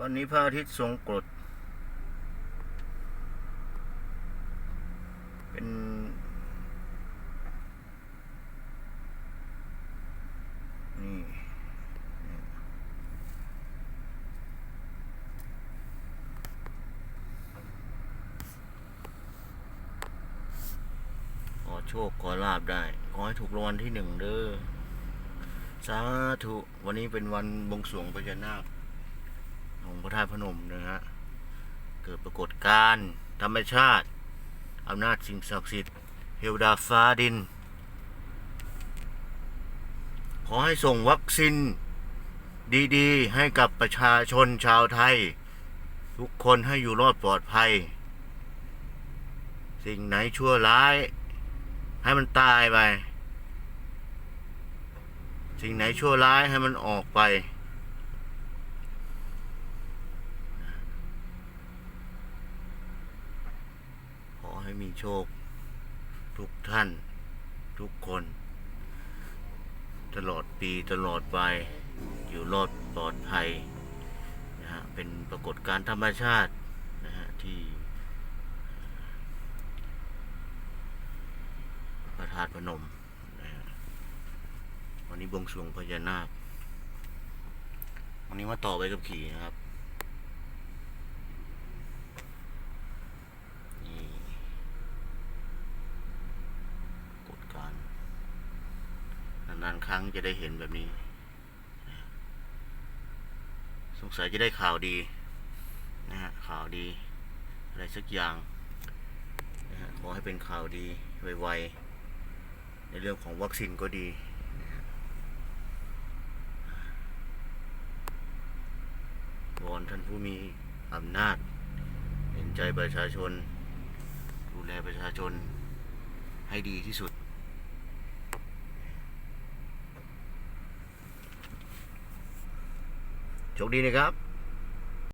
วันนี้พระอาทิตย์ทรงกรด เป็น นี่ ขอโชค ขอลาบได้ ขอให้ถูกรางวัลที่หนึ่งเด้อ สาธุ วันนี้เป็นวันบวงสรวงพญานาค องค์พระธาตุพนมนะฮะ เกิดปรากฏการณ์ธรรมชาติอำนาจสิ่งศักดิ์สิทธิ์เทวดาฟ้าดิน ขอให้ส่งวัคซีนดีๆ ให้กับประชาชนชาวไทย ทุกคนให้อยู่รอดปลอดภัย สิ่งไหนชั่วร้าย ให้มันตายไป สิ่งไหนชั่วร้ายให้มันออกไป ให้มีโชค ทุกท่าน ทุกคน ตลอดปีตลอดไป อยู่รอดปลอดภัยนะฮะเป็นปรากฏการณ์ธรรมชาตินะฮะที่พระธาตุพนมนะฮะวันนี้บวงสรวงพญานาควันนี้มาต่อไปกับขี่นะครับ นี่กฎการณ์ นานครั้งจะได้เห็นแบบนี้ สงสัยจะได้ข่าวดีนะฮะข่าวดี อะไรสักอย่างนะฮะขอให้เป็นข่าวดีไวๆในเรื่องของวัคซีนก็ดีนะฮะวอนท่านผู้มีอำนาจ เห็นใจประชาชน ดูแลประชาชนให้ดีที่สุด โชคดีนะครับ